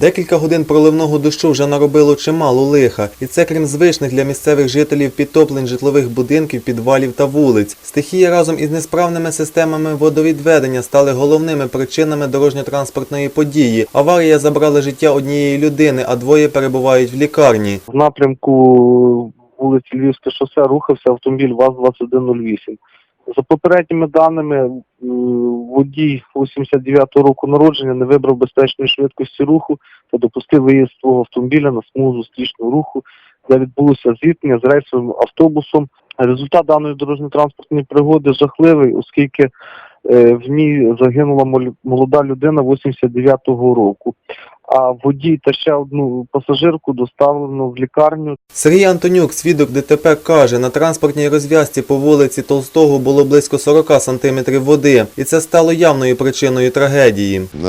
Декілька годин проливного дощу вже наробило чимало лиха, і це крім звичних для місцевих жителів підтоплень житлових будинків, підвалів та вулиць. Стихія разом із несправними системами водовідведення стали головними причинами дорожньо-транспортної події. Аварія забрала життя однієї людини, а двоє перебувають в лікарні. В напрямку вулиці Львівське шосе рухався автомобіль ВАЗ-2108. За попередніми даними, водій 89-го року народження не вибрав безпечної швидкості руху та допустив виїзд свого автомобіля на смугу зустрічного руху, де відбулося зіткнення з рейсовим автобусом. Результат даної дорожньо-транспортної пригоди жахливий, оскільки е, в ній загинула молода людина 89-го року. А водій та ще одну пасажирку доставлено в лікарню. Сергій Антонюк, свідок ДТП, каже, на транспортній розв'язці по вулиці Толстого було близько 40 сантиметрів води, і це стало явною причиною трагедії. На,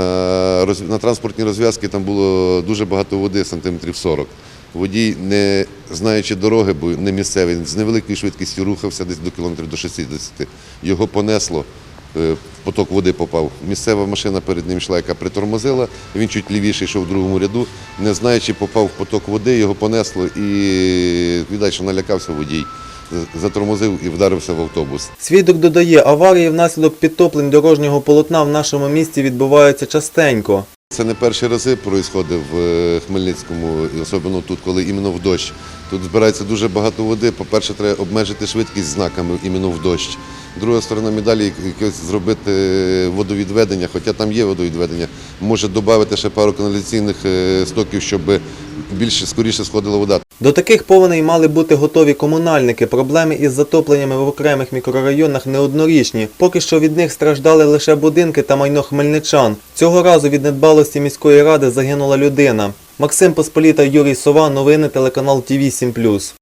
роз- на транспортній розв'язці там було дуже багато води, сантиметрів 40. Водій, не знаючи дороги, бо не місцевий, з невеликою швидкістю рухався десь до кілометрів до 60. Його понесло, поток води попав. Місцева машина перед ним йшла, яка притормозила. Він чуть лівіше йшов в другому ряду. Не знаючи, попав в поток води, його понесло і що налякався водій. Затормозив і вдарився в автобус. Свідок додає, аварії внаслідок підтоплень дорожнього полотна в нашому місті відбуваються частенько. Це не перші рази проїсходить в е, Хмельницькому, і особливо тут, коли іменно в дощ. Тут збирається дуже багато води. По-перше, треба обмежити швидкість знаками іменно в дощ. Друга сторона медалі зробити водовідведення, хоча там є водовідведення, може додати ще пару каналізаційних е, стоків, щоб більше скоріше сходила вода. До таких повеней мали бути готові комунальники. Проблеми із затопленнями в окремих мікрорайонах неоднорічні. Поки що від них страждали лише будинки та майно хмельничан. Цього разу від недбалості міської ради загинула людина. Максим Посполіта, Юрій Сова, новини телеканал ТВ 7+.